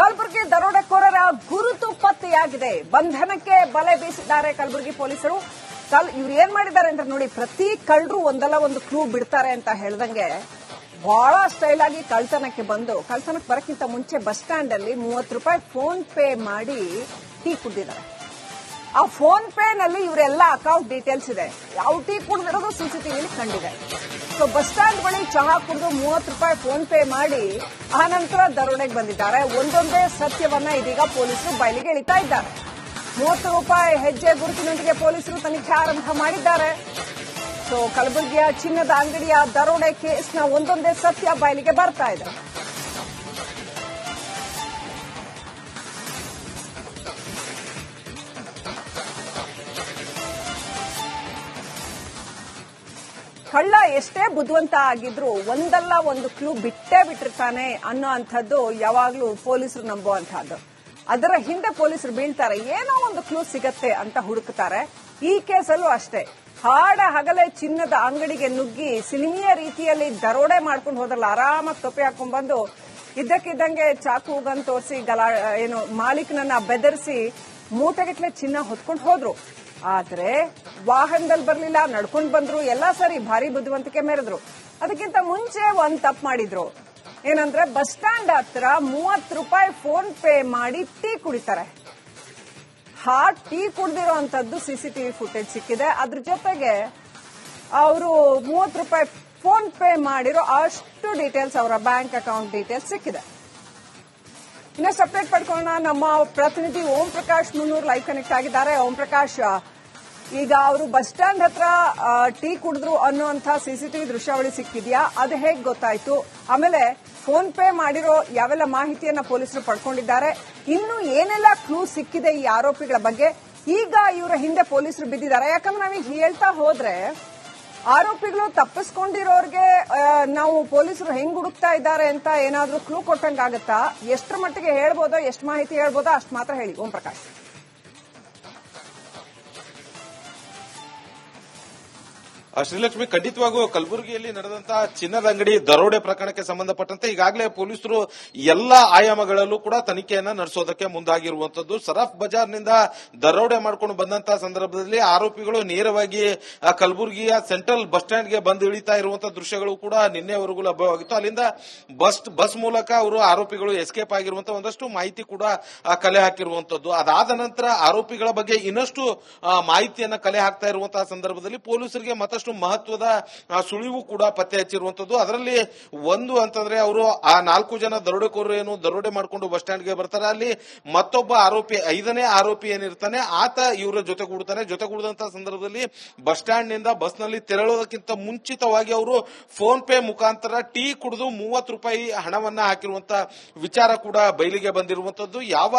ಕಲಬುರಗಿ ದರೋಡೆಕೋರರ ಗುರುತು ಪತ್ತೆಯಾಗಿದೆ. ಬಂಧನಕ್ಕೆ ಬಲೆ ಬೀಸಿದ್ದಾರೆ ಕಲಬುರಗಿ ಪೊಲೀಸರು. ಕಲ್ ಇವ್ರು ಏನ್ ಮಾಡಿದ್ದಾರೆ ಅಂತ ನೋಡಿ, ಪ್ರತಿ ಕಳ್ಳರು ಒಂದಲ್ಲ ಒಂದು ಕ್ಲೂ ಬಿಡ್ತಾರೆ ಅಂತ ಹೇಳ್ದಂಗೆ ಬಹಳ ಸ್ಟೈಲ್ ಆಗಿ ಕಳ್ತನಕ್ಕೆ ಬಂದು ಕಳ್ತನಕ್ಕೆ ಬರಕ್ಕಿಂತ ಮುಂಚೆ ಬಸ್ ಸ್ಟ್ಯಾಂಡ್ ಅಲ್ಲಿ ಮೂವತ್ತು ರೂಪಾಯಿ ಫೋನ್ ಪೇ ಮಾಡಿ ಟೀ ಕುಡಿದಿದ್ದಾರೆ. ಆ ಫೋನ್ ಪೇ ನಲ್ಲಿ ಇವರೆಲ್ಲ ಅಕೌಂಟ್ ಡೀಟೇಲ್ಸ್ ಇದೆ. ಯಾವ ಟೀ ಕುಡಿದಿರೋದು ಸಿಸಿಟಿವಿಲಿ ಕಂಡಿದೆ. ಸೊ ಬಸ್ ಸ್ಟ್ಯಾಂಡ್ ಬಳಿ ಚಹಾ ಕುಡಿದು ಮೂವತ್ತು ರೂಪಾಯಿ ಫೋನ್ ಪೇ ಮಾಡಿ ಆ ನಂತರ ದರೋಡೆಗೆ ಬಂದಿದ್ದಾರೆ. ಒಂದೊಂದೇ ಸತ್ಯವನ್ನ ಇದೀಗ ಪೊಲೀಸರು ಬಯಲಿಗೆ ಇಳಿತಾ ಇದ್ದಾರೆ. ಮೂವತ್ತು ರೂಪಾಯಿ ಹೆಜ್ಜೆ ಗುರುತಿನೊಂದಿಗೆ ಪೊಲೀಸರು ತನಿಖೆ ಆರಂಭ ಮಾಡಿದ್ದಾರೆ. ಸೊ ಕಲಬುರಗಿಯ ಚಿನ್ನದ ಅಂಗಡಿಯ ದರೋಡೆ ಕೇಸ್ನ ಒಂದೊಂದೇ ಸತ್ಯ ಬಯಲಿಗೆ ಬರ್ತಾ ಇದೆ. ಕಳ್ಳ ಎಷ್ಟೇ ಬುದ್ಧಿವಂತ ಆಗಿದ್ರು ಒಂದಲ್ಲ ಒಂದು ಕ್ಲೂ ಬಿಟ್ಟೇ ಬಿಟ್ಟಿರ್ತಾನೆ ಅನ್ನೋ ಅಂಥದ್ದು ಯಾವಾಗ್ಲೂ ಪೊಲೀಸರು ನಂಬುವಂತಹದ್ದು ಅದರ ಹಿಂದೆ ಪೊಲೀಸರು ಬೀಳ್ತಾರೆ, ಏನೋ ಒಂದು ಕ್ಲೂ ಸಿಗತ್ತೆ ಅಂತ ಹುಡುಕ್ತಾರೆ. ಈ ಕೇಸಲ್ಲೂ ಅಷ್ಟೇ. ಹಾಡ ಹಗಲೆ ಚಿನ್ನದ ಅಂಗಡಿಗೆ ನುಗ್ಗಿ ಸಿನಿಮಿಯ ರೀತಿಯಲ್ಲಿ ದರೋಡೆ ಮಾಡ್ಕೊಂಡು ಹೋದ್ರಲ್ಲ ಆರಾಮಾಗಿ ತೊಪ್ಪೆ ಹಾಕೊಂಡ್ ಬಂದು ಇದ್ದಕ್ಕಿದ್ದಂಗೆ ಚಾಕು ಗನ್ ತೋರಿಸಿ ಗಲಾ ಏನು ಮಾಲೀಕನನ್ನ ಬೆದರಿಸಿ ಮೂಟಗಿಟ್ಲೆ ಚಿನ್ನ ಹೊತ್ಕೊಂಡು ಹೋದ್ರು. ಆದ್ರೆ ವಾಹನದಲ್ಲಿ ಬರ್ಲಿಲ್ಲ, ನಡ್ಕೊಂಡು ಬಂದ್ರು, ಎಲ್ಲಾ ಸರಿ ಭಾರಿ ಬುದ್ಧಿವಂತಿಕೆ ಮೆರೆದ್ರು. ಅದಕ್ಕಿಂತ ಮುಂಚೆ ಒಂದ್ ತಪ್ಪು ಮಾಡಿದ್ರು. ಏನಂದ್ರೆ ಬಸ್ ಸ್ಟ್ಯಾಂಡ್ ಹತ್ರ ಮೂವತ್ತು ರೂಪಾಯಿ ಫೋನ್ ಪೇ ಮಾಡಿ ಟೀ ಕುಡಿತಾರೆ. ಹಾ, ಟೀ ಕುಡ್ದಿರೋ ಅಂತದ್ದು ಸಿಸಿಟಿವಿ ಫುಟೇಜ್ ಸಿಕ್ಕಿದೆ. ಅದ್ರ ಜೊತೆಗೆ ಅವರು ಮೂವತ್ತು ರೂಪಾಯಿ ಫೋನ್ ಪೇ ಮಾಡಿರೋ ಅಷ್ಟು ಡೀಟೇಲ್ಸ್ ಅವರ ಬ್ಯಾಂಕ್ ಅಕೌಂಟ್ ಡೀಟೇಲ್ಸ್ ಸಿಕ್ಕಿದೆ. ಇನ್ನ ಸಪ್ರೇಟ್ ಪಡ್ಕೊಳ್ಳೋಣ. ನಮ್ಮ ಪ್ರತಿನಿಧಿ ಓಂ ಪ್ರಕಾಶ್ ಮುನ್ನೂರ್ ಲೈವ್ ಕನೆಕ್ಟ್ ಆಗಿದ್ದಾರೆ. ಓಂ ಪ್ರಕಾಶ್ ಈಗ ಅವರು ಬಸ್ ಸ್ಟ್ಯಾಂಡ್ ಹತ್ರ ಟೀ ಕುಡಿದ್ರು ಅನ್ನುವಂಥ ಸಿಸಿಟಿವಿ ದೃಶ್ಯಾವಳಿ ಸಿಕ್ಕಿದ್ಯಾ? ಅದು ಹೇಗೆ ಗೊತ್ತಾಯ್ತು? ಆಮೇಲೆ ಫೋನ್ ಪೇ ಮಾಡಿರೋ ಯಾವೆಲ್ಲ ಮಾಹಿತಿಯನ್ನ ಪೊಲೀಸರು ಪಡ್ಕೊಂಡಿದ್ದಾರೆ? ಇನ್ನು ಏನೆಲ್ಲ ಕ್ಲೂ ಸಿಕ್ಕಿದೆ ಈ ಆರೋಪಿಗಳ ಬಗ್ಗೆ? ಈಗ ಇವರ ಹಿಂದೆ ಪೊಲೀಸರು ಬಿದ್ದಿದ್ದಾರೆ. ಯಾಕಂದ್ರೆ ನಾವೀಗ ಹೇಳ್ತಾ ಹೋದ್ರೆ ಆರೋಪಿಗಳು ತಪ್ಪಿಸ್ಕೊಂಡಿರೋರ್ಗೆ ನಾವು ಪೊಲೀಸರು ಹೆಂಗ್ ಹುಡುಕ್ತಾ ಇದ್ದಾರೆ ಅಂತ ಏನಾದ್ರೂ ಕ್ಲೂ ಕೊಟ್ಟಂಗಾಗತ್ತಾ? ಎಷ್ಟರ ಮಟ್ಟಿಗೆ ಹೇಳ್ಬೋದೋ, ಎಷ್ಟು ಮಾಹಿತಿ ಹೇಳ್ಬೋದೋ ಅಷ್ಟು ಮಾತ್ರ ಹೇಳಿ. ಓಂ ಪ್ರಕಾಶ್. ಶ್ರೀಲಕ್ಷ್ಮಿ ಖಂಡಿತವಾಗೂ ಕಲಬುರಗಿಯಲ್ಲಿ ನಡೆದಂತಹ ಚಿನ್ನದ ಅಂಗಡಿ ದರೋಡೆ ಪ್ರಕರಣಕ್ಕೆ ಸಂಬಂಧಪಟ್ಟಂತೆ ಈಗಾಗಲೇ ಪೊಲೀಸರು ಎಲ್ಲ ಆಯಾಮಗಳಲ್ಲೂ ಕೂಡ ತನಿಖೆಯನ್ನ ನಡೆಸೋದಕ್ಕೆ ಮುಂದಾಗಿರುವಂತದ್ದು. ಸರಫ್ ಬಜಾರ್ನಿಂದ ದರೋಡೆ ಮಾಡಿಕೊಂಡು ಬಂದಂತಹ ಸಂದರ್ಭದಲ್ಲಿ ಆರೋಪಿಗಳು ನೇರವಾಗಿ ಕಲಬುರಗಿಯ ಸೆಂಟ್ರಲ್ ಬಸ್ ಸ್ಟ್ಯಾಂಡ್ಗೆ ಬಂದು ಇಳಿತಾ ಇರುವಂತಹ ದೃಶ್ಯಗಳು ಕೂಡ ನಿನ್ನೆವರೆಗೂ ಲಭ್ಯವಾಗಿತ್ತು. ಅಲ್ಲಿಂದ ಬಸ್ ಬಸ್ ಮೂಲಕ ಅವರು ಆರೋಪಿಗಳು ಎಸ್ಕೇಪ್ ಆಗಿರುವಂತಹ ಒಂದಷ್ಟು ಮಾಹಿತಿ ಕೂಡ ಕಲೆ ಹಾಕಿರುವಂತದ್ದು. ಅದಾದ ನಂತರ ಆರೋಪಿಗಳ ಬಗ್ಗೆ ಇನ್ನಷ್ಟು ಮಾಹಿತಿಯನ್ನು ಕಲೆ ಹಾಕ್ತಾ ಇರುವಂತಹ ಸಂದರ್ಭದಲ್ಲಿ ಪೊಲೀಸರಿಗೆ ಮತ್ತಷ್ಟು ಮಹತ್ವದ ಸುಳಿವು ಕೂಡ ಪತ್ತೆ ಹಚ್ಚಿರುವಂತದ್ದು. ಅದರಲ್ಲಿ ಒಂದು ಅಂತಂದ್ರೆ ಅವರು ಆ ನಾಲ್ಕು ಜನ ದರೋಡೆಕೋರು ಏನು ದರೋಡೆ ಮಾಡಿಕೊಂಡು ಬಸ್ ಸ್ಟ್ಯಾಂಡ್ಗೆ ಬರ್ತಾರೆ. ಅಲ್ಲಿ ಮತ್ತೊಬ್ಬ ಆರೋಪಿ, ಐದನೇ ಆರೋಪಿ ಏನಿರ್ತಾನೆ, ಆತ ಇವರ ಜೊತೆ ಕೂಡುತ್ತಾನೆ ಜೊತೆ ಕೂಡಿದಂತ ಸಂದರ್ಭದಲ್ಲಿ ಬಸ್ ಸ್ಟ್ಯಾಂಡ್ನಿಂದ ಬಸ್ನಲ್ಲಿ ತೆರಳೋದಕ್ಕಿಂತ ಮುಂಚಿತವಾಗಿ ಅವರು ಫೋನ್ ಪೇ ಮುಖಾಂತರ ಟೀ ಕುಡಿದು ಮೂವತ್ತು ರೂಪಾಯಿ ಹಣವನ್ನ ಹಾಕಿರುವಂತ ವಿಚಾರ ಕೂಡ ಬಯಲಿಗೆ ಬಂದಿರುವಂತದ್ದು. ಯಾವ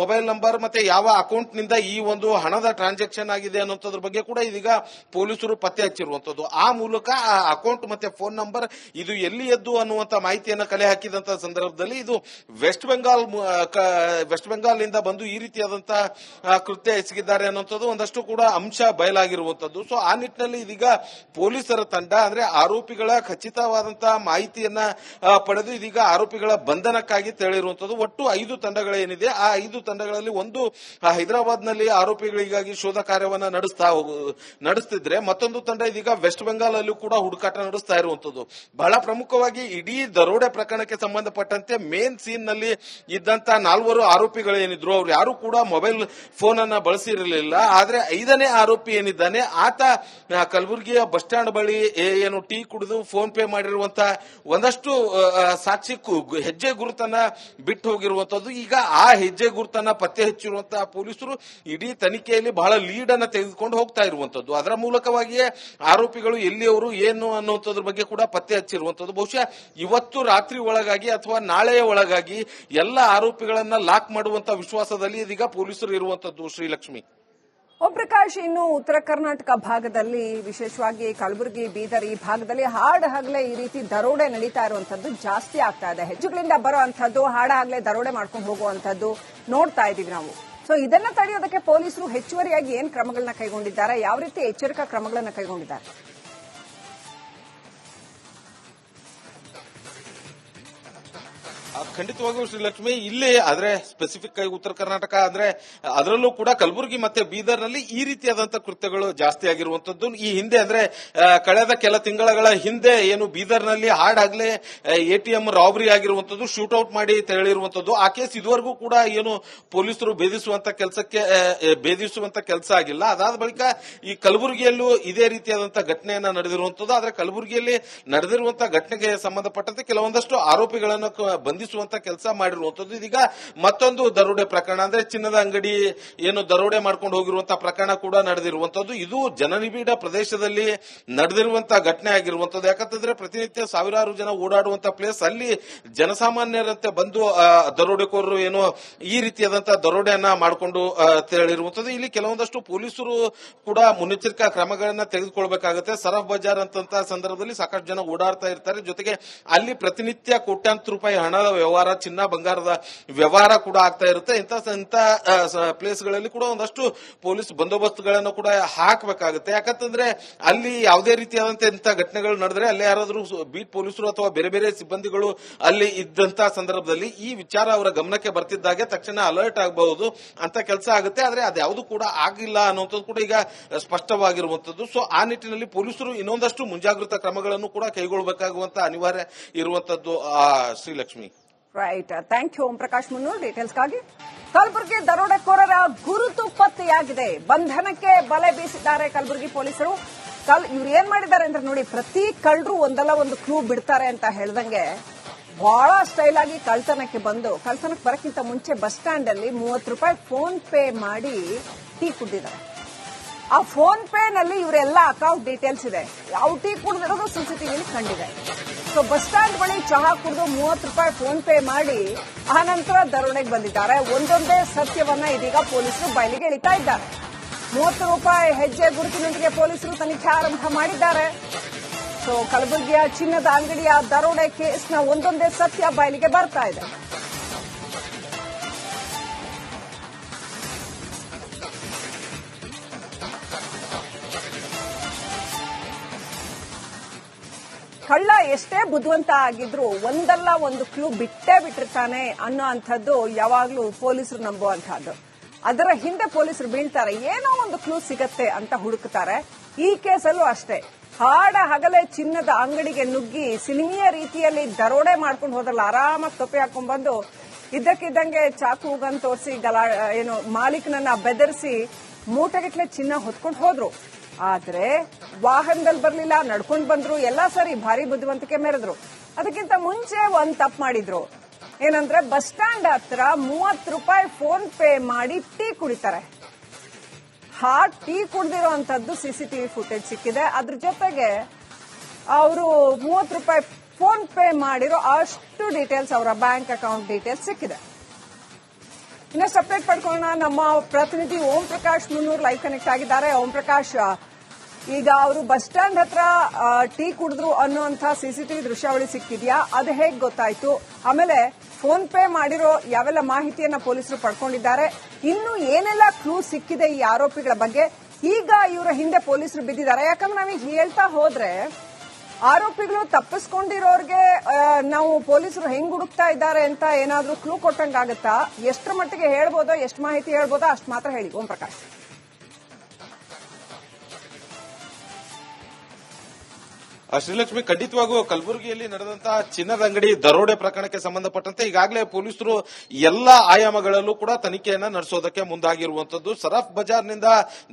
ಮೊಬೈಲ್ ನಂಬರ್ ಮತ್ತೆ ಯಾವ ಅಕೌಂಟ್ನಿಂದ ಈ ಒಂದು ಹಣದ ಟ್ರಾನ್ಸಾಕ್ಷನ್ ಆಗಿದೆ ಅನ್ನೋದ್ರ ಬಗ್ಗೆ ಕೂಡ ಇದೀಗ ಪೊಲೀಸರು ಪತ್ತೆ ಹಚ್ಚಿರುವಂತದ್ದು. ಆ ಮೂಲಕ ಆ ಅಕೌಂಟ್ ಮತ್ತೆ ಫೋನ್ ನಂಬರ್ ಇದು ಎಲ್ಲಿ ಎದ್ದು ಅನ್ನುವಂತ ಮಾಹಿತಿಯನ್ನು ಕಲೆ ಹಾಕಿದಂತ ಸಂದರ್ಭದಲ್ಲಿ ಇದು ವೆಸ್ಟ್ ಬೆಂಗಾಲ್ ವೆಸ್ಟ್ ಬೆಂಗಾಲ್ನಿಂದ ಬಂದು ಈ ರೀತಿಯಾದಂತಹ ಕೃತ್ಯ ಎಸಗಿದ್ದಾರೆ ಅನ್ನುವಂಥದ್ದು ಒಂದಷ್ಟು ಕೂಡ ಅಂಶ ಬಯಲಾಗಿರುವಂತದ್ದು ಸೊ ಆ ನಿಟ್ಟಿನಲ್ಲಿ ಇದೀಗ ಪೊಲೀಸರ ತಂಡ ಅಂದ್ರೆ ಆರೋಪಿಗಳ ಖಚಿತವಾದಂತಹ ಮಾಹಿತಿಯನ್ನ ಪಡೆದು ಇದೀಗ ಆರೋಪಿಗಳ ಬಂಧನಕ್ಕಾಗಿ ತೆರಳಿರುವಂತದ್ದು ಒಟ್ಟು ಐದು ತಂಡಗಳೇನಿದೆ, ಆ ಐದು ತಂಡಗಳಲ್ಲಿ ಒಂದು ಹೈದರಾಬಾದ್ನಲ್ಲಿ ಹೈದರಾಬಾದ್ನಲ್ಲಿ ಆರೋಪಿಗಳಿಗಾಗಿ ಶೋಧ ಕಾರ್ಯವನ್ನು ನಡೆಸ್ತಾ ನಡೆಸ್ತಿದ್ರೆ ಮತ್ತೊಂದು ತಂಡ ಇದೀಗ ವೆಸ್ಟ್ ಬೆಂಗಾಲ್ ಅಲ್ಲೂ ಕೂಡ ಹುಡುಕಾಟ ನಡೆಸ್ತಾ ಇರುವಂತದ್ದು. ಬಹಳ ಪ್ರಮುಖವಾಗಿ ಇಡೀ ದರೋಡೆ ಪ್ರಕರಣಕ್ಕೆ ಸಂಬಂಧಪಟ್ಟಂತೆ ಮೇನ್ ಸೀನ್ನಲ್ಲಿ ಇದ್ದಂತ ನಾಲ್ವರು ಆರೋಪಿಗಳು ಏನಿದ್ರು, ಅವ್ರು ಯಾರು ಕೂಡ ಮೊಬೈಲ್ ಫೋನ್ ಅನ್ನ ಬಳಸಿರಲಿಲ್ಲ. ಆದ್ರೆ ಐದನೇ ಆರೋಪಿ ಏನಿದ್ದಾನೆ, ಆತ ಕಲಬುರಗಿಯ ಬಸ್ ಸ್ಟ್ಯಾಂಡ್ ಬಳಿ ಏನು ಟೀ ಕುಡಿದು ಫೋನ್ ಪೇ ಮಾಡಿರುವಂತ ಒಂದಷ್ಟು ಸಾಕ್ಷಿ ಹೆಜ್ಜೆ ಗುರುತನ್ನ ಬಿಟ್ಟು ಹೋಗಿರುವಂತದ್ದು. ಈಗ ಆ ಹೆಜ್ಜೆ ಗುರುತನ್ನ ಪತ್ತೆ ಹಚ್ಚಿರುವಂತಹ ಪೊಲೀಸರು ಇಡೀ ತನಿಖೆಯಲ್ಲಿ ಬಹಳ ಲೀಡ್ ಅನ್ನ ತೆಗೆದುಕೊಂಡು ಹೋಗ್ತಾ ಇರುವಂತದ್ದು. ಅದರ ಮೂಲಕವಾಗಿಯೇ ಆರೋಪಿಗಳು ಎಲ್ಲಿಯವರು, ಏನು ಅನ್ನುವಂಥದ್ರ ಬಗ್ಗೆ ಕೂಡ ಪತ್ತೆ ಹಚ್ಚಿರುವಂತದ್ದು ಬಹುಶಃ ಇವತ್ತು ರಾತ್ರಿ ಒಳಗಾಗಿ ಅಥವಾ ನಾಳೆಯ ಒಳಗಾಗಿ ಎಲ್ಲ ಆರೋಪಿಗಳನ್ನ ಲಾಕ್ ಮಾಡುವಂತ ವಿಶ್ವಾಸದಲ್ಲಿ ಇದೀಗ ಪೊಲೀಸರು ಇರುವಂತದ್ದು ಶ್ರೀಲಕ್ಷ್ಮಿ. ಓಂ ಪ್ರಕಾಶ್ ಇನ್ನು ಉತ್ತರ ಕರ್ನಾಟಕ ಭಾಗದಲ್ಲಿ, ವಿಶೇಷವಾಗಿ ಕಲಬುರಗಿ, ಬೀದರ್ ಈ ಭಾಗದಲ್ಲಿ ಹಾಡ ಹಗಲೇ ಈ ರೀತಿ ದರೋಡೆ ನಡೀತಾ ಇರುವಂತದ್ದು ಜಾಸ್ತಿ ಆಗ್ತಾ ಇದೆ. ಹೆಜ್ಜೆಗಳಿಂದ ಬರೋ ಹಾಡ ದರೋಡೆ ಮಾಡ್ಕೊಂಡು ಹೋಗುವಂತದ್ದು ನೋಡ್ತಾ ಇದೀವಿ ನಾವು. ಸೊ ಇದನ್ನ ತಡೆಯೋದಕ್ಕೆ ಪೊಲೀಸರು ಹೆಚ್ಚುವರಿಯಾಗಿ ಏನ್ ಕ್ರಮಗಳನ್ನ ಕೈಗೊಂಡಿದ್ದಾರೆ? ಯಾವ ರೀತಿ ಎಚ್ಚರಿಕಾ ಕ್ರಮಗಳನ್ನ ಕೈಗೊಂಡಿದ್ದಾರೆ? ಆ, ಖಂಡಿತವಾಗೂ ಶ್ರೀಲಕ್ಷ್ಮಿ ಇಲ್ಲಿ ಆದ್ರೆ ಸ್ಪೆಸಿಫಿಕ್ ಆಗಿ ಉತ್ತರ ಕರ್ನಾಟಕ ಅಂದ್ರೆ ಅದರಲ್ಲೂ ಕೂಡ ಕಲಬುರಗಿ ಮತ್ತೆ ಬೀದರ್ನಲ್ಲಿ ಈ ರೀತಿಯಾದಂತಹ ಕೃತ್ಯಗಳು ಜಾಸ್ತಿ ಆಗಿರುವಂತದ್ದು. ಈ ಹಿಂದೆ ಅಂದ್ರೆ ಕಳೆದ ಕೆಲ ತಿಂಗಳ ಹಿಂದೆ ಏನು ಬೀದರ್ನಲ್ಲಿ ಹಾಡಾಗ್ಲೇ ಎಟಿಎಂ ರಾಬರಿ ಆಗಿರುವಂತದ್ದು ಶೂಟ್ಔಟ್ ಮಾಡಿ ತೆರಳಿರುವಂತದ್ದು ಆ ಕೇಸ್ ಇದುವರೆಗೂ ಕೂಡ ಏನು ಪೊಲೀಸರು ಭೇದಿಸುವಂತ ಕೆಲಸಕ್ಕೆ ಭೇದಿಸುವಂತ ಕೆಲಸ ಆಗಿಲ್ಲ. ಅದಾದ ಬಳಿಕ ಈ ಕಲಬುರಗಿಯಲ್ಲೂ ಇದೇ ರೀತಿಯಾದಂತಹ ಘಟನೆಯನ್ನ ನಡೆದಿರುವಂತದ್ದು. ಆದ್ರೆ ಕಲಬುರಗಿಯಲ್ಲಿ ನಡೆದಿರುವಂತಹ ಘಟನೆಗೆ ಸಂಬಂಧಪಟ್ಟಂತೆ ಕೆಲವೊಂದಷ್ಟು ಆರೋಪಿಗಳನ್ನು ಕ- ಬಂಧಿಸುವಂತ ಕೆಲಸ ಮಾಡಿರುವಂತದ್ದು. ಇದೀಗ ಮತ್ತೊಂದು ದರೋಡೆ ಪ್ರಕರಣ, ಅಂದ್ರೆ ಚಿನ್ನದ ಅಂಗಡಿ ಏನು ದರೋಡೆ ಮಾಡ್ಕೊಂಡು ಹೋಗಿರುವಂತಹ ಪ್ರಕರಣ ಕೂಡ ನಡೆದಿರುವಂತದ್ದು. ಇದು ಜನನಿಬಿಡ ಪ್ರದೇಶದಲ್ಲಿ ನಡೆದಿರುವಂತಹ ಘಟನೆ ಆಗಿರುವಂತದ್ದು. ಯಾಕಂತಂದ್ರೆ ಪ್ರತಿನಿತ್ಯ ಸಾವಿರಾರು ಜನ ಓಡಾಡುವಂತ ಪ್ಲೇಸ್ ಅಲ್ಲಿ ಜನಸಾಮಾನ್ಯರಂತೆ ಬಂದು ದರೋಡೆಕೋರರು ಏನು ಈ ರೀತಿಯಾದಂತಹ ದರೋಡೆಯನ್ನ ಮಾಡಿಕೊಂಡು ತೆರಳಿರುವಂತದ್ದು. ಇಲ್ಲಿ ಕೆಲವೊಂದಷ್ಟು ಪೊಲೀಸರು ಕೂಡ ಮುನ್ನೆಚ್ಚರಿಕಾ ಕ್ರಮಗಳನ್ನ ತೆಗೆದುಕೊಳ್ಬೇಕಾಗುತ್ತೆ. ಸರಫ್ ಬಜಾರ್ ಅಂತ ಸಂದರ್ಭದಲ್ಲಿ ಸಾಕಷ್ಟು ಜನ ಓಡಾಡ್ತಾ ಇರ್ತಾರೆ. ಜೊತೆಗೆ ಅಲ್ಲಿ ಪ್ರತಿನಿತ್ಯ ಕೋಟ್ಯಾಂತರ ರೂಪಾಯಿ ಹಣದ ವ್ಯವಹಾರ, ಚಿನ್ನ ಬಂಗಾರದ ವ್ಯವಹಾರ ಕೂಡ ಆಗ್ತಾ ಇರುತ್ತೆ. ಇಂಥ ಇಂಥ ಪ್ಲೇಸ್ಗಳಲ್ಲಿ ಕೂಡ ಒಂದಷ್ಟು ಪೊಲೀಸ್ ಬಂದೋಬಸ್ತ್ಗಳನ್ನು ಕೂಡ ಹಾಕಬೇಕಾಗುತ್ತೆ. ಯಾಕಂತಂದ್ರೆ ಅಲ್ಲಿ ಯಾವುದೇ ರೀತಿಯಾದಂತಹ ಇಂಥ ಘಟನೆಗಳು ನಡೆದ್ರೆ ಅಲ್ಲಿ ಯಾರಾದರೂ ಬೀಟ್ ಪೊಲೀಸರು ಅಥವಾ ಬೇರೆ ಬೇರೆ ಸಿಬ್ಬಂದಿಗಳು ಅಲ್ಲಿ ಇದ್ದಂತ ಸಂದರ್ಭದಲ್ಲಿ ಈ ವಿಚಾರ ಅವರ ಗಮನಕ್ಕೆ ಬರ್ತಿದ್ದಾಗೆ ತಕ್ಷಣ ಅಲರ್ಟ್ ಆಗಬಹುದು ಅಂತ ಕೆಲಸ ಆಗುತ್ತೆ. ಆದ್ರೆ ಅದ್ಯಾವುದು ಕೂಡ ಆಗಿಲ್ಲ ಅನ್ನುವಂಥದ್ದು ಕೂಡ ಈಗ ಸ್ಪಷ್ಟವಾಗಿರುವಂತದ್ದು ಸೊ, ಆ ನಿಟ್ಟಿನಲ್ಲಿ ಪೊಲೀಸರು ಇನ್ನೊಂದಷ್ಟು ಮುಂಜಾಗ್ರತಾ ಕ್ರಮಗಳನ್ನು ಕೂಡ ಕೈಗೊಳ್ಳಬೇಕಾಗುವಂತ ಅನಿವಾರ್ಯ ಇರುವಂತದ್ದು Srilakshmi. Right thank you Om Prakash Munnur ಡೀಟೇಲ್ಸ್ಗಾಗಿ Kalaburagi ದರೋಡೆಕೋರರ ಗುರುತು ಪತ್ತೆಯಾಗಿದೆ ಬಂಧನಕ್ಕೆ ಬಲೆ ಬೀಸಿದ್ದಾರೆ ಕಲಬುರಗಿ ಪೊಲೀಸರು ಕಲ್ ಇವ್ರು ಏನ್ ಮಾಡಿದ್ದಾರೆ ಅಂದ್ರೆ ನೋಡಿ, ಪ್ರತಿ ಕಳ್ಳರು ಒಂದಲ್ಲ ಒಂದು ಕ್ಲೂ ಬಿಡ್ತಾರೆ ಅಂತ ಹೇಳ್ದಂಗೆ ಬಹಳ ಸ್ಟೈಲ್ ಆಗಿ ಕಳ್ತನಕ್ಕೆ ಬಂದು ಕಳ್ತನಕ್ಕೆ ಬರಕ್ಕಿಂತ ಮುಂಚೆ ಬಸ್ ಸ್ಟ್ಯಾಂಡ್ ಅಲ್ಲಿ ಮೂವತ್ತು ರೂಪಾಯಿ ಫೋನ್ ಪೇ ಮಾಡಿ ಟೀ ಕುಡಿದಿದ್ದಾರೆ. ಆ ಫೋನ್ ಪೇ ನಲ್ಲಿ ಇವರೆಲ್ಲ ಅಕೌಂಟ್ ಡೀಟೇಲ್ಸ್ ಇದೆ. ಯಾವ ಟೀ ಕುಡಿದಿರೋದು ಸಿಸಿಟಿವಿಲಿ ಕಂಡಿದೆ. ಸೊ ಬಸ್ ಸ್ಟ್ಯಾಂಡ್ ಬಳಿ ಚಹಾ ಕುಡಿದು ಮೂವತ್ತು ರೂಪಾಯಿ ಫೋನ್ ಪೇ ಮಾಡಿ, ಆ ನಂತರ ದರೋಡೆಗೆ ಬಂದಿದ್ದಾರೆ. ಒಂದೊಂದೇ ಸತ್ಯವನ್ನ ಇದೀಗ ಪೊಲೀಸರು ಬಯಲಿಗೆ ಎಳಿತಾ ಇದ್ದಾರೆ. ಮೂವತ್ತು ರೂಪಾಯಿ ಹೆಜ್ಜೆ ಗುರುತಿನೊಂದಿಗೆ ಪೊಲೀಸರು ತನಿಖೆ ಆರಂಭ ಮಾಡಿದ್ದಾರೆ. ಸೊ ಕಲಬುರಗಿಯ ಚಿನ್ನದ ಅಂಗಡಿಯ ದರೋಡೆ ಕೇಸ್ನ ಒಂದೊಂದೇ ಸತ್ಯ ಬಯಲಿಗೆ ಬರ್ತಾ ಇದೆ. ಕಳ್ಳ ಎಷ್ಟೇ ಬುದ್ಧಿವಂತ ಆಗಿದ್ರು ಒಂದಲ್ಲ ಒಂದು ಕ್ಲೂ ಬಿಟ್ಟೇ ಬಿಟ್ಟಿರ್ತಾನೆ ಅನ್ನೋ ಅಂಥದ್ದು ಯಾವಾಗ್ಲೂ ಪೊಲೀಸರು ನಂಬುವಂತಹದ್ದು ಅದರ ಹಿಂದೆ ಪೊಲೀಸರು ಬೀಳ್ತಾರೆ. ಏನೋ ಒಂದು ಕ್ಲೂ ಸಿಗತ್ತೆ ಅಂತ ಹುಡುಕ್ತಾರೆ. ಈ ಕೇಸಲ್ಲೂ ಅಷ್ಟೇ. ಹಾಡ ಹಗಲೇ ಚಿನ್ನದ ಅಂಗಡಿಗೆ ನುಗ್ಗಿ ಸಿನಿಮೀಯ ರೀತಿಯಲ್ಲಿ ದರೋಡೆ ಮಾಡ್ಕೊಂಡು ಹೋದ್ರಲ್ಲ ಆರಾಮಾಗಿ ತೊಪ್ಪೆ ಹಾಕೊಂಡ್ ಬಂದು ಇದ್ದಕ್ಕಿದ್ದಂಗೆ ಚಾಕು ಗನ್ ತೋರಿಸಿ ಗಲಾ ಏನು ಮಾಲೀಕನನ್ನ ಬೆದರಿಸಿ ಮೂಟೆಗಟ್ಲೆ ಚಿನ್ನ ಹೊತ್ಕೊಂಡು ಹೋದ್ರು. ಆದ್ರೆ ವಾಹನದಲ್ಲಿ ಬರ್ಲಿಲ್ಲ, ನಡ್ಕೊಂಡ್ ಬಂದ್ರು, ಎಲ್ಲಾ ಸರಿ ಭಾರಿ ಬುದ್ಧಿವಂತಿಕೆ ಮೆರೆದ್ರು. ಅದಕ್ಕಿಂತ ಮುಂಚೆ ಒಂದ್ ತಪ್ಪು ಮಾಡಿದ್ರು. ಏನಂದ್ರೆ ಬಸ್ ಸ್ಟ್ಯಾಂಡ್ ಹತ್ರ ಮೂವತ್ ರೂಪಾಯಿ ಫೋನ್ ಪೇ ಮಾಡಿ ಟೀ ಕುಡಿತಾರೆ. ಹಾ, ಟೀ ಕುಡ್ದಿರೋ ಅಂತದ್ದು ಸಿಸಿಟಿವಿ ಫುಟೇಜ್ ಸಿಕ್ಕಿದೆ. ಅದ್ರ ಜೊತೆಗೆ ಅವರು ಮೂವತ್ ರೂಪಾಯಿ ಫೋನ್ ಪೇ ಮಾಡಿರೋ ಅಷ್ಟು ಡೀಟೇಲ್ಸ್ ಅವರ ಬ್ಯಾಂಕ್ ಅಕೌಂಟ್ ಡೀಟೇಲ್ಸ್ ಸಿಕ್ಕಿದೆ. ಇನ್ನ ಸಪ್ರೇಟ್ ಪಡ್ಕೊಳ್ಳೋಣ. ನಮ್ಮ ಪ್ರತಿನಿಧಿ ಓಂ ಪ್ರಕಾಶ್ ಮುನ್ನೂರ್ ಲೈವ್ ಕನೆಕ್ಟ್ ಆಗಿದ್ದಾರೆ. ಓಂ ಪ್ರಕಾಶ್ ಈಗ ಅವರು ಬಸ್ ಸ್ಟ್ಯಾಂಡ್ ಹತ್ರ ಟೀ ಕುಡಿದ್ರು ಅನ್ನುವಂಥ ಸಿಸಿಟಿವಿ ದೃಶ್ಯಾವಳಿ ಸಿಕ್ಕಿದ್ಯಾ? ಅದು ಹೇಗೆ ಗೊತ್ತಾಯ್ತು? ಆಮೇಲೆ ಫೋನ್ ಪೇ ಮಾಡಿರೋ ಯಾವೆಲ್ಲ ಮಾಹಿತಿಯನ್ನ ಪೊಲೀಸರು ಪಡ್ಕೊಂಡಿದ್ದಾರೆ? ಇನ್ನು ಏನೆಲ್ಲ ಕ್ಲೂ ಸಿಕ್ಕಿದೆ ಈ ಆರೋಪಿಗಳ ಬಗ್ಗೆ? ಈಗ ಇವರ ಹಿಂದೆ ಪೊಲೀಸರು ಬಿದ್ದಿದ್ದಾರೆ. ಯಾಕಂದ್ರೆ ನಾವೀಗ ಹೇಳ್ತಾ ಹೋದ್ರೆ, ಆರೋಪಿಗಳು ತಪ್ಪಿಸ್ಕೊಂಡಿರೋರ್ಗೆ ನಾವು ಪೊಲೀಸರು ಹೆಂಗ್ ಹುಡುಕ್ತಾ ಇದ್ದಾರೆ ಅಂತ ಏನಾದ್ರೂ ಕ್ಲೂ ಕೊಟ್ಟಂಗಾಗತ್ತಾ? ಎಷ್ಟರ ಮಟ್ಟಿಗೆ ಹೇಳ್ಬೋದೋ, ಎಷ್ಟು ಮಾಹಿತಿ ಹೇಳ್ಬೋದೋ, ಅಷ್ಟು ಮಾತ್ರ ಹೇಳಿ. ಓಂ ಪ್ರಕಾಶ್. ಶ್ರೀಲಕ್ಷ್ಮಿ ಖಂಡಿತವಾಗೂ ಕಲಬುರಗಿಯಲ್ಲಿ ನಡೆದಂತಹ ಚಿನ್ನದ ಅಂಗಡಿ ದರೋಡೆ ಪ್ರಕರಣಕ್ಕೆ ಸಂಬಂಧಪಟ್ಟಂತೆ ಈಗಾಗಲೇ ಪೊಲೀಸರು ಎಲ್ಲ ಆಯಾಮಗಳಲ್ಲೂ ಕೂಡ ತನಿಖೆಯನ್ನ ನಡೆಸೋದಕ್ಕೆ ಮುಂದಾಗಿರುವಂತದ್ದು. ಸರಫ್ ಬಜಾರ್ನಿಂದ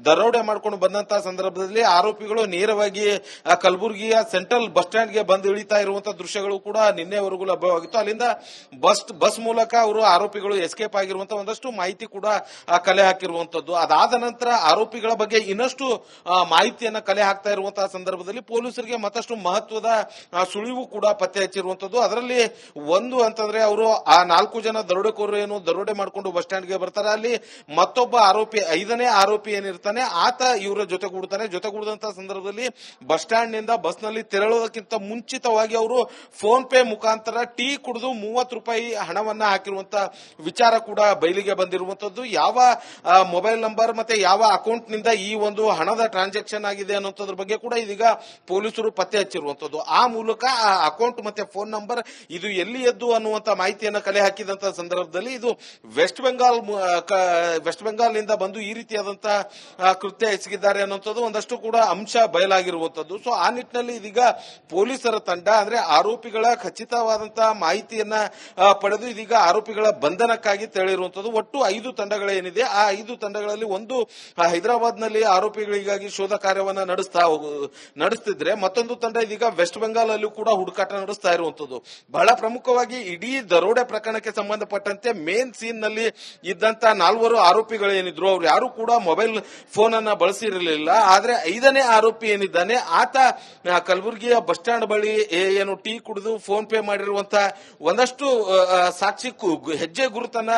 ದರೋಡೆ ಮಾಡಿಕೊಂಡು ಬಂದಂತಹ ಸಂದರ್ಭದಲ್ಲಿ ಆರೋಪಿಗಳು ನೇರವಾಗಿ ಕಲಬುರಗಿಯ ಸೆಂಟ್ರಲ್ ಬಸ್ ಸ್ಟ್ಯಾಂಡ್ಗೆ ಬಂದು ಇಳಿತಾ ಇರುವಂತಹ ದೃಶ್ಯಗಳು ಕೂಡ ನಿನ್ನೆವರೆಗೂ ಲಭ್ಯವಾಗಿತ್ತು. ಅಲ್ಲಿಂದ ಬಸ್ ಬಸ್ ಮೂಲಕ ಅವರು ಆರೋಪಿಗಳು ಎಸ್ಕೇಪ್ ಆಗಿರುವಂತಹ ಒಂದಷ್ಟು ಮಾಹಿತಿ ಕೂಡ ಕಲೆ ಹಾಕಿರುವಂತದ್ದು. ಅದಾದ ನಂತರ ಆರೋಪಿಗಳ ಬಗ್ಗೆ ಇನ್ನಷ್ಟು ಮಾಹಿತಿಯನ್ನ ಕಲೆ ಹಾಕ್ತಾ ಇರುವಂತಹ ಸಂದರ್ಭದಲ್ಲಿ ಪೊಲೀಸರಿಗೆ ಮತ್ತಷ್ಟು ಮಹತ್ವದ ಸುಳಿವು ಕೂಡ ಪತ್ತೆ ಹಚ್ಚಿರುವಂತದ್ದು. ಅದರಲ್ಲಿ ಒಂದು ಅಂತಂದ್ರೆ ಅವರು ಆ ನಾಲ್ಕು ಜನ ದರೋಡೆಕೋರರು ಏನು ದರೋಡೆ ಮಾಡ್ಕೊಂಡು ಬಸ್ ಸ್ಟ್ಯಾಂಡ್ಗೆ ಬರ್ತಾರೆ. ಅಲ್ಲಿ ಮತ್ತೊಬ್ಬ ಆರೋಪಿ, ಐದನೇ ಆರೋಪಿ ಏನಿರ್ತಾನೆ, ಆತ ಇವರ ಜೊತೆ ಕುಡ್ತಾನೆ ಜೊತೆ ಜೊತೆಗೂಡಿದಂತಹ ಸಂದರ್ಭದಲ್ಲಿ ಬಸ್ ಸ್ಟ್ಯಾಂಡ್ನಿಂದ ಬಸ್ನಲ್ಲಿ ತೆರಳೋದಕ್ಕಿಂತ ಮುಂಚಿತವಾಗಿ ಅವರು ಫೋನ್ ಪೇ ಮುಖಾಂತರ ಟೀ ಕುಡಿದು ಮೂವತ್ತು ರೂಪಾಯಿ ಹಣವನ್ನ ಹಾಕಿರುವಂತ ವಿಚಾರ ಕೂಡ ಬಯಲಿಗೆ ಬಂದಿರುವಂತದ್ದು. ಯಾವ ಮೊಬೈಲ್ ನಂಬರ್ ಮತ್ತೆ ಯಾವ ಅಕೌಂಟ್ನಿಂದ ಈ ಒಂದು ಹಣದ ಟ್ರಾನ್ಸಾಕ್ಷನ್ ಆಗಿದೆ ಅನ್ನೋದ್ರ ಬಗ್ಗೆ ಕೂಡ ಇದೀಗ ಪೊಲೀಸರು ಪತ್ತೆ ಪತ್ತೆ ಹಚ್ಚಿರುವಂತದ್ದು. ಆ ಮೂಲಕ ಆ ಅಕೌಂಟ್ ಮತ್ತೆ ಫೋನ್ ನಂಬರ್ ಇದು ಎಲ್ಲಿ ಎದ್ದು ಅನ್ನುವಂತ ಮಾಹಿತಿಯನ್ನ ಕಲೆ ಹಾಕಿದಂತ ಸಂದರ್ಭದಲ್ಲಿ ಇದು ವೆಸ್ಟ್ ಬೆಂಗಾಲ್ ವೆಸ್ಟ್ ಬೆಂಗಾಲ್ನಿಂದ ಬಂದು ಈ ರೀತಿಯಾದಂತಹ ಕೃತ್ಯ ಎಸಗಿದ್ದಾರೆ ಅನ್ನುವಂಥದ್ದು ಒಂದಷ್ಟು ಕೂಡ ಅಂಶ ಬಯಲಾಗಿರುವಂತದ್ದು ಸೊ ಆ ನಿಟ್ಟಿನಲ್ಲಿ ಇದೀಗ ಪೊಲೀಸರ ತಂಡ, ಅಂದ್ರೆ ಆರೋಪಿಗಳ ಖಚಿತವಾದಂತಹ ಮಾಹಿತಿಯನ್ನ ಪಡೆದು ಇದೀಗ ಆರೋಪಿಗಳ ಬಂಧನಕ್ಕಾಗಿ ತೆರಳಿರುವಂತದ್ದು ಒಟ್ಟು ಐದು ತಂಡಗಳೇನಿದೆ, ಆ ಐದು ತಂಡಗಳಲ್ಲಿ ಒಂದು ಹೈದರಾಬಾದ್ನಲ್ಲಿ ಆರೋಪಿಗಳಿಗಾಗಿ ಶೋಧ ಕಾರ್ಯವನ್ನ ನಡೆಸ್ತಾ ನಡೆಸ್ತಿದ್ರೆ ಮತ್ತೊಂದು ತಂಡ ಇದೀಗ ವೆಸ್ಟ್ ಬೆಂಗಾಲ್ ಅಲ್ಲೂ ಕೂಡ ಹುಡುಕಾಟ ನಡೆಸ್ತಾ ಇರುವಂತದ್ದು. ಬಹಳ ಪ್ರಮುಖವಾಗಿ ಇಡೀ ದರೋಡೆ ಪ್ರಕರಣಕ್ಕೆ ಸಂಬಂಧಪಟ್ಟಂತೆ ಮೇನ್ ಸೀನ್ನಲ್ಲಿ ಇದ್ದಂತ ನಾಲ್ವರು ಆರೋಪಿಗಳು ಏನಿದ್ರು ಅವ್ರು ಯಾರು ಕೂಡ ಮೊಬೈಲ್ ಫೋನ್ ಅನ್ನ ಬಳಸಿರಲಿಲ್ಲ. ಆದ್ರೆ ಐದನೇ ಆರೋಪಿ ಏನಿದ್ದಾನೆ, ಆತ ಕಲಬುರಗಿಯ ಬಸ್ ಸ್ಟ್ಯಾಂಡ್ ಬಳಿ ಏನು ಟೀ ಕುಡಿದು ಫೋನ್ ಪೇ ಮಾಡಿರುವಂತ ಒಂದಷ್ಟು ಸಾಕ್ಷಿ ಹೆಜ್ಜೆ ಗುರುತನ್ನ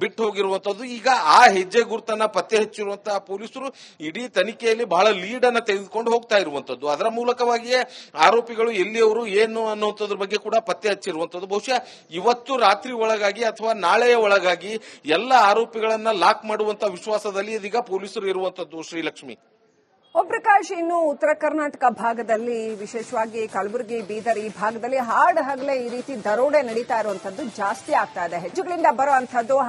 ಬಿಟ್ಟು ಹೋಗಿರುವಂತದ್ದು. ಈಗ ಆ ಹೆಜ್ಜೆ ಗುರುತನ್ನ ಪತ್ತೆ ಹಚ್ಚಿರುವಂತಹ ಪೊಲೀಸರು ಇಡೀ ತನಿಖೆಯಲ್ಲಿ ಬಹಳ ಲೀಡ್ ಅನ್ನ ತೆಗೆದುಕೊಂಡು ಹೋಗ್ತಾ ಇರುವಂತದ್ದು. ಅದರ ಮೂಲಕವಾಗಿಯೇ ಆರೋಪಿಗಳು ಎಲ್ಲಿಯವರು, ಏನು ಅನ್ನುವಂಥದ್ರ ಬಗ್ಗೆ ಕೂಡ ಪತ್ತೆ ಹಚ್ಚಿರುವಂತದ್ದು ಬಹುಶಃ ಇವತ್ತು ರಾತ್ರಿ ಒಳಗಾಗಿ ಅಥವಾ ನಾಳೆಯ ಒಳಗಾಗಿ ಎಲ್ಲ ಆರೋಪಿಗಳನ್ನ ಲಾಕ್ ಮಾಡುವಂತ ವಿಶ್ವಾಸದಲ್ಲಿ ಇದೀಗ ಪೊಲೀಸರು ಇರುವಂತದ್ದು ಶ್ರೀಲಕ್ಷ್ಮಿ. ಓಂ ಪ್ರಕಾಶ್ ಇನ್ನು ಉತ್ತರ ಕರ್ನಾಟಕ ಭಾಗದಲ್ಲಿ ವಿಶೇಷವಾಗಿ ಕಲಬುರಗಿ, ಬೀದರ್ ಈ ಭಾಗದಲ್ಲಿ ಹಾಡ್ ಹಗಲೇ ಈ ರೀತಿ ದರೋಡೆ ನಡೀತಾ ಇರುವಂತದ್ದು ಜಾಸ್ತಿ ಆಗ್ತಾ ಇದೆ. ಹೆಜ್ಜೆಗಳಿಂದ ಬರೋ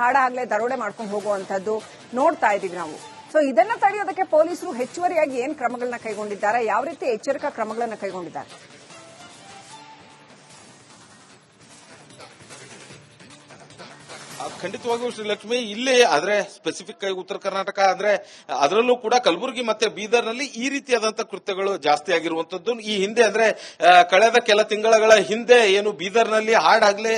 ಹಾಡ ದರೋಡೆ ಮಾಡ್ಕೊಂಡು ಹೋಗುವಂತದ್ದು ನೋಡ್ತಾ ಇದೀವಿ ನಾವು. ಸೊ ಇದನ್ನ ತಡೆಯೋದಕ್ಕೆ ಪೊಲೀಸರು ಹೆಚ್ಚುವರಿಯಾಗಿ ಏನ್ ಕ್ರಮಗಳನ್ನ ಕೈಗೊಂಡಿದ್ದಾರೆ? ಯಾವ ರೀತಿ ಎಚ್ಚರಿಕಾ ಕ್ರಮಗಳನ್ನ ಕೈಗೊಂಡಿದ್ದಾರೆ? ಖಂಡಿತವಾಗಿಯೂ ಶ್ರೀಲಕ್ಷ್ಮಿ, ಇಲ್ಲಿ ಆದ್ರೆ ಸ್ಪೆಸಿಫಿಕ್ ಆಗಿ ಉತ್ತರ ಕರ್ನಾಟಕ ಅಂದ್ರೆ ಅದರಲ್ಲೂ ಕೂಡ ಕಲಬುರಗಿ ಮತ್ತೆ ಬೀದರ್ನಲ್ಲಿ ಈ ರೀತಿಯಾದಂತಹ ಕೃತ್ಯಗಳು ಜಾಸ್ತಿ ಆಗಿರುವಂತದ್ದು. ಈ ಹಿಂದೆ ಅಂದ್ರೆ ಕಳೆದ ಕೆಲ ತಿಂಗಳ ಹಿಂದೆ ಏನು ಬೀದರ್ನಲ್ಲಿ ಹಾಡಾಗ್ಲೇ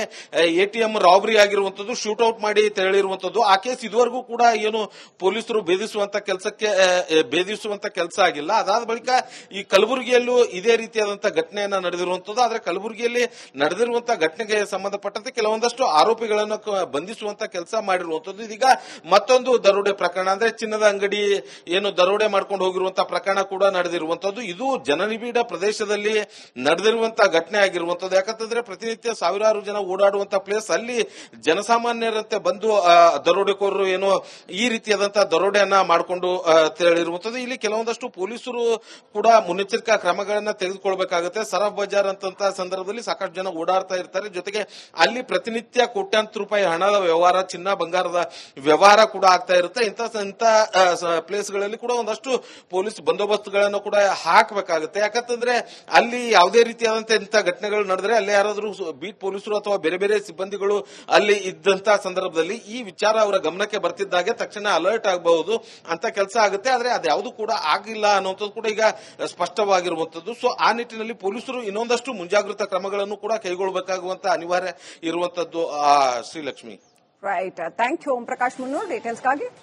ಎಟಿಎಂ ರಾಬರಿ ಆಗಿರುವಂತದ್ದು ಶೂಟ್ಔಟ್ ಮಾಡಿ ತೆರಳಿರುವಂತದ್ದು ಆ ಕೇಸ್ ಇದುವರೆಗೂ ಕೂಡ ಏನು ಪೊಲೀಸರು ಭೇದಿಸುವಂತ ಕೆಲಸಕ್ಕೆ ಭೇದಿಸುವಂತ ಕೆಲಸ ಆಗಿಲ್ಲ. ಅದಾದ ಬಳಿಕ ಈ ಕಲಬುರಗಿಯಲ್ಲೂ ಇದೇ ರೀತಿಯಾದಂತಹ ಘಟನೆಯನ್ನ ನಡೆದಿರುವಂತದ್ದು. ಆದ್ರೆ ಕಲಬುರಗಿಯಲ್ಲಿ ನಡೆದಿರುವಂತಹ ಘಟನೆಗೆ ಸಂಬಂಧಪಟ್ಟಂತೆ ಕೆಲವೊಂದಷ್ಟು ಆರೋಪಿಗಳನ್ನು ಕ- ಬಂಧಿಸುವಂತ ಕೆಲಸ ಮಾಡಿರುವಂತದ್ದು. ಇದೀಗ ಮತ್ತೊಂದು ದರೋಡೆ ಪ್ರಕರಣ ಅಂದ್ರೆ ಚಿನ್ನದ ಅಂಗಡಿ ಏನು ದರೋಡೆ ಮಾಡ್ಕೊಂಡು ಹೋಗಿರುವಂತಹ ಪ್ರಕರಣ ಕೂಡ ನಡೆದಿರುವಂತದ್ದು. ಇದು ಜನನಿಬಿಡ ಪ್ರದೇಶದಲ್ಲಿ ನಡೆದಿರುವಂತಹ ಘಟನೆ ಆಗಿರುವಂತದ್ದು. ಯಾಕಂತಂದ್ರೆ ಪ್ರತಿನಿತ್ಯ ಸಾವಿರಾರು ಜನ ಓಡಾಡುವಂತಹ ಪ್ಲೇಸ್ ಅಲ್ಲಿ ಜನಸಾಮಾನ್ಯರಂತೆ ಬಂದು ದರೋಡೆಕೋರರು ಏನು ಈ ರೀತಿಯಾದಂತಹ ದರೋಡೆಯನ್ನ ಮಾಡಿಕೊಂಡು ತೆರಳಿರುವಂತದ್ದು. ಇಲ್ಲಿ ಕೆಲವೊಂದಷ್ಟು ಪೊಲೀಸರು ಕೂಡ ಮುನ್ನೆಚ್ಚರಿಕಾ ಕ್ರಮಗಳನ್ನ ತೆಗೆದುಕೊಳ್ಬೇಕಾಗುತ್ತೆ. ಸರಫ್ ಬಜಾರ್ ಅಂತ ಸಂದರ್ಭದಲ್ಲಿ ಸಾಕಷ್ಟು ಜನ ಓಡಾಡ್ತಾ ಇರ್ತಾರೆ. ಜೊತೆಗೆ ಅಲ್ಲಿ ಪ್ರತಿನಿತ್ಯ ಕೋಟ್ಯಾಂತರ ರೂಪಾಯಿ ಹಣದ ವ್ಯವಹಾರ, ಚಿನ್ನ ಬಂಗಾರದ ವ್ಯವಹಾರ ಕೂಡ ಆಗ್ತಾ ಇರುತ್ತೆ. ಇಂಥ ಇಂಥ ಪ್ಲೇಸ್ಗಳಲ್ಲಿ ಕೂಡ ಒಂದಷ್ಟು ಪೊಲೀಸ್ ಬಂದೋಬಸ್ತ್ಗಳನ್ನು ಕೂಡ ಹಾಕಬೇಕಾಗುತ್ತೆ. ಯಾಕಂತಂದ್ರೆ ಅಲ್ಲಿ ಯಾವುದೇ ರೀತಿಯಾದಂತಹ ಇಂಥ ಘಟನೆಗಳು ನಡೆದ್ರೆ ಅಲ್ಲಿ ಯಾರಾದರೂ ಬೀಟ್ ಪೊಲೀಸರು ಅಥವಾ ಬೇರೆ ಬೇರೆ ಸಿಬ್ಬಂದಿಗಳು ಅಲ್ಲಿ ಇದ್ದಂತ ಸಂದರ್ಭದಲ್ಲಿ ಈ ವಿಚಾರ ಅವರ ಗಮನಕ್ಕೆ ಬರ್ತಿದ್ದಾಗೆ ತಕ್ಷಣ ಅಲರ್ಟ್ ಆಗಬಹುದು ಅಂತ ಕೆಲಸ ಆಗುತ್ತೆ. ಆದ್ರೆ ಅದ್ಯಾವುದು ಕೂಡ ಆಗಿಲ್ಲ ಅನ್ನುವಂಥದ್ದು ಕೂಡ ಈಗ ಸ್ಪಷ್ಟವಾಗಿರುವಂತದ್ದು ಸೊ, ಆ ನಿಟ್ಟಿನಲ್ಲಿ ಪೊಲೀಸರು ಇನ್ನೊಂದಷ್ಟು ಮುಂಜಾಗ್ರತಾ ಕ್ರಮಗಳನ್ನು ಕೂಡ ಕೈಗೊಳ್ಳಬೇಕಾಗುವಂತ ಅನಿವಾರ್ಯ ಇರುವಂತದ್ದು Right. Uh, thank you, Om Prakash Munur. Details, Kagi.